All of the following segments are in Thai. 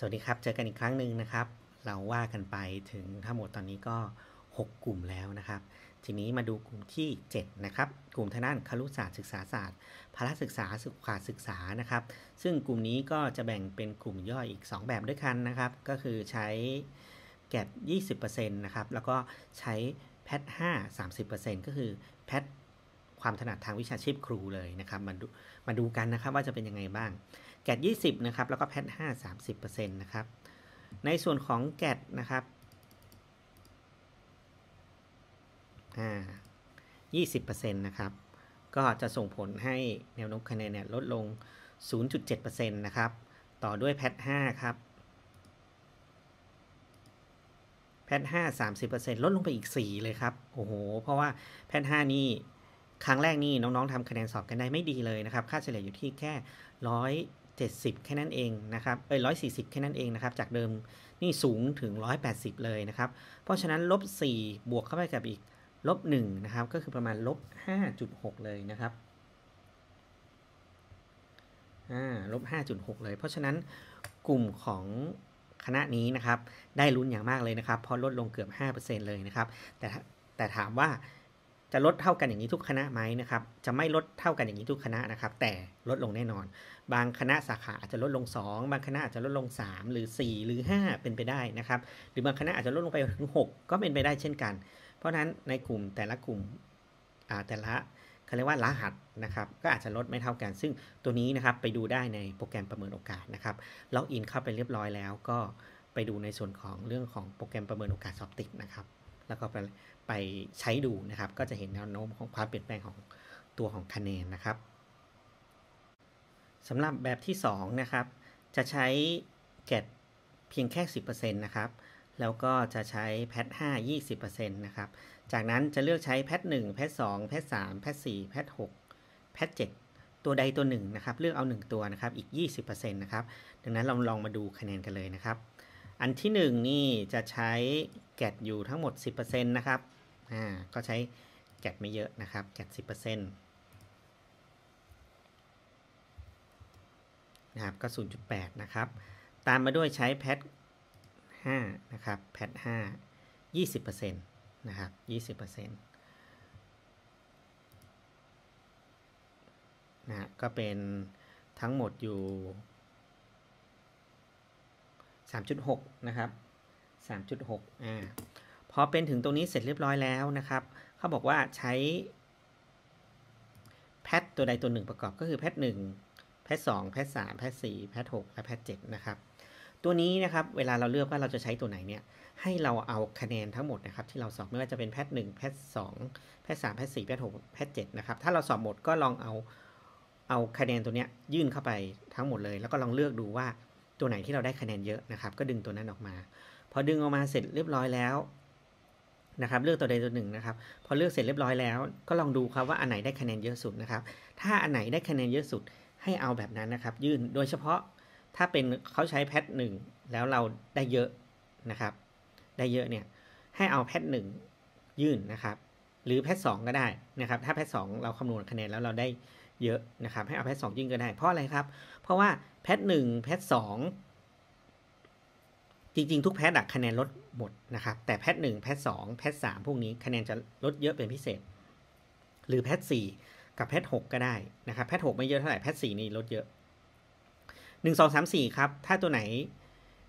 สวัสดีครับ เจอกันอีกครั้งหนึ่งนะครับ เราว่ากันไปถึงทั้งหมดตอนนี้ก็ 6 กลุ่มแล้วนะครับ ทีนี้มาดูกลุ่มที่ 7 นะครับ กลุ่มทางด้านครุศาสตร์ศึกษาศาสตร์พละศึกษาสุขศึกษานะครับ ซึ่งกลุ่มนี้ก็จะแบ่งเป็นกลุ่มย่อยอีก 2 แบบด้วยกันนะครับ ก็คือใช้แกด20%นะครับ แล้วก็ใช้แพท5 30%ก็คือแพท ความถนัดทางวิชาชีพครูเลยนะครับมาดูมาดูกันนะครับว่าจะเป็นยังไงบ้าง แกด20 นะครับ แล้วก็แพท5 30%นะครับ ในส่วนของแกดนะครับอ่า20%นะครับ ก็จะส่งผลให้แนวโน้มคะแนนเนี่ยลดลง 0.7%นะครับ ต่อด้วยแพท5ครับแพท5 30%ลดลงไปอีก4เลยครับ โอ้โห เพราะว่าแพท5นี่ ครั้งแรกนี่น้องๆทำคะแนนสอบกันได้ไม่ดีเลยนะครับ ค่าเฉลี่ยอยู่ที่แค่170แค่นั้นเองนะครับเอ้ย140แค่นั้นเองนะครับ จากเดิมนี่สูงถึง180เลยนะครับ เพราะฉะนั้นลบ4บวกเข้าไปกับอีกลบ1นะครับ ก็คือประมาณลบ5.6เลยนะครับอ่าลบ 5.6 เลย เพราะฉะนั้นกลุ่มของคณะนี้นะครับ ได้ลุ้นอย่างมากเลยนะครับ เพราะลดลงเกือบ 5%เลยนะครับ แต่แต่ถามว่า จะลดเท่ากันอย่างนี้ทุกคณะไหมนะครับ จะไม่ลดเท่ากันอย่างนี้ทุกคณะนะครับ แต่ลดลงแน่นอน บางคณะสาขาอาจจะลดลง 2 บางคณะอาจจะลดลง 3 หรือ 4 หรือ 5 เป็นไปได้นะครับ หรือบางคณะอาจจะลดลงไปถึง 6 ก็เป็นไปได้เช่นกัน เพราะนั้นในกลุ่มแต่ละกลุ่มแต่ละเขาเรียกว่ารหัสนะครับ ก็อาจจะลดไม่เท่ากัน ซึ่งตัวนี้นะครับไปดูได้ในโปรแกรมประเมินโอกาสนะครับล็อกอินเข้าไปเรียบร้อยแล้วก็ไปดูในส่วนของเรื่องของโปรแกรมประเมินโอกาสสอบติดนะครับ แล้วก็ไปไปใช้ดูนะครับ ก็จะเห็นแนวโน้มของความเปลี่ยนแปลงของตัวของคะแนนนะครับสำหรับแบบที่2นะครับ จะใช้แกดเพียงแค่ 10%นะครับ แล้วก็จะใช้แพท5 20%นะครับ จากนั้นจะเลือกใช้แพท1แพท2แพท3แพท4แพท6แพท7ตัวใดตัวหนึ่งนะครับ เลือกเอา 1 ตัวนะครับ อีก 20%นะครับ ดังนั้นเราลองมาดูคะแนนกันเลยนะครับ อันที่ 1 นี่จะใช้แกดอยู่ทั้งหมด 10%นะครับ อ่า ก็ใช้แกดไม่เยอะนะครับ แกด 10%นะครับ ก็ 0.8 นะครับ ตามมาด้วยใช้แพท5นะครับ แพท5 20%นะครับ 20%นะก็เป็นทั้งหมดอยู่ 3.6 นะครับ 3.6 อ่า พอเป็นถึงตรงนี้เสร็จเรียบร้อยแล้วนะครับ เขาบอกว่าใช้แพทตัวใดตัวหนึ่งประกอบก็คือแพท1แพท2แพท3แพท4แพท6และแพท7นะครับ ตัวนี้นะครับ เวลาเราเลือกว่าเราจะใช้ตัวไหนเนี่ย ให้เราเอาคะแนนทั้งหมดนะครับ ที่เราสอบไม่ว่าจะเป็นแพท1แพท2แพท3แพท4แพท6แพท7นะครับ ถ้าเราสอบหมดก็ลองเอาเอาคะแนนตัวเนี้ยยื่นเข้าไปทั้งหมดเลย แล้วก็ลองเลือกดูว่า ตัวไหนที่เราได้คะแนนเยอะนะครับ ก็ดึงตัวนั้นออกมา พอดึงออกมาเสร็จเรียบร้อยแล้วนะครับเลือกตัวใดตัวหนึ่งนะครับ พอเลือกเสร็จเรียบร้อยแล้วก็ลองดูครับว่าอันไหนได้คะแนนเยอะสุดนะครับ ถ้าอันไหนได้คะแนนเยอะสุดให้เอาแบบนั้นนะครับ ยื่นโดยเฉพาะถ้าเป็นเขาใช้แพทหนึ่งแล้วเราได้เยอะนะครับ ได้เยอะเนี่ยให้เอาแพทหนึ่งยื่นนะครับ หรือแพทสองก็ได้นะครับ ถ้าแพทสองเราคำนวณคะแนนแล้วเราได้ เยอะนะครับ ให้เอาแพทสองยื่นก็ได้เพราะอะไรครับ เพราะว่าแพทหนึ่งแพทสองจริง ๆ ทุกแพทอะคะแนนลดหมดนะครับ แต่แพทหนึ่งแพทสองแพทสามพวกนี้คะแนนจะลดเยอะเป็นพิเศษ หรือแพทสี่กับแพทหกก็ได้นะครับ แพทหกไม่เยอะเท่าไหร่แพทสี่นี่ลดเยอะหนึ่งสองสามสี่ครับ ถ้าตัวไหน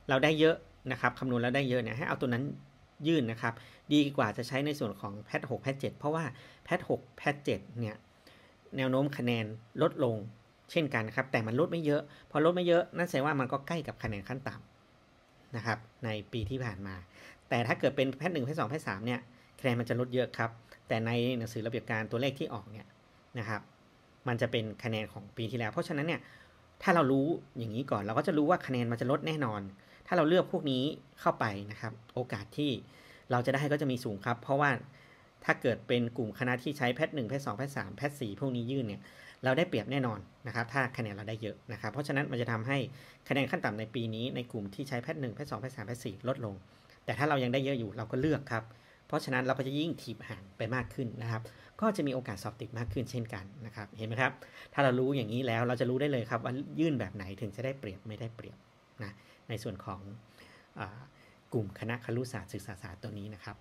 เราได้เยอะนะครับคำนวณแล้วได้เยอะเนี่ยให้เอาตัวนั้นยื่นนะครับ ดีกว่าจะใช้ในส่วนของแพทหกแพทเจ็ดเพราะว่าแพทหกแพทเจ็ดเนี่ย แนวโน้มคะแนนลดลงเช่นกันครับ แต่มันลดไม่เยอะ พอลดไม่เยอะนั่นแสดงว่ามันก็ใกล้กับคะแนนขั้นต่ำนะครับ ในปีที่ผ่านมา แต่ถ้าเกิดเป็นแพทหนึ่งแพทสองแพทสามเนี่ยคะแนนมันจะลดเยอะครับ แต่ในหนังสือระเบียบการตัวเลขที่ออกเนี่ยนะครับ มันจะเป็นคะแนนของปีที่แล้ว เพราะฉะนั้นเนี่ยถ้าเรารู้อย่างนี้ก่อน เราก็จะรู้ว่าคะแนนมันจะลดแน่นอน ถ้าเราเลือกพวกนี้เข้าไปนะครับ โอกาสที่เราจะได้ก็จะมีสูงครับ เพราะว่า ถ้าเกิดเป็นกลุ่มคณะที่ใช้แพทหนึ่งแพทสองแพทสามแพทสี่พวกนี้ยื่นเนี่ยเราได้เปรียบแน่นอนนะครับ ถ้าคะแนนเราได้เยอะนะครับ เพราะฉะนั้นมันจะทำให้คะแนนขั้นต่ำในปีนี้ในกลุ่มที่ใช้แพทหนึ่งแพทสองแพทสามแพทสี่ลดลง แต่ถ้าเรายังได้เยอะอยู่เราก็เลือกครับ เพราะฉะนั้นเราก็จะยิ่งถีบห่างไปมากขึ้นนะครับ ก็จะมีโอกาสสอบติดมากขึ้นเช่นกันนะครับ เห็นไหมครับ ถ้าเรารู้อย่างนี้แล้วเราจะรู้ได้เลยครับว่ายื่นแบบไหนถึงจะได้เปรียบไม่ได้เปรียบนะ ในส่วนของอกลุ่มคณะครุศาสตร์ศึกษาศาสตร์ตัวนี้นะครับ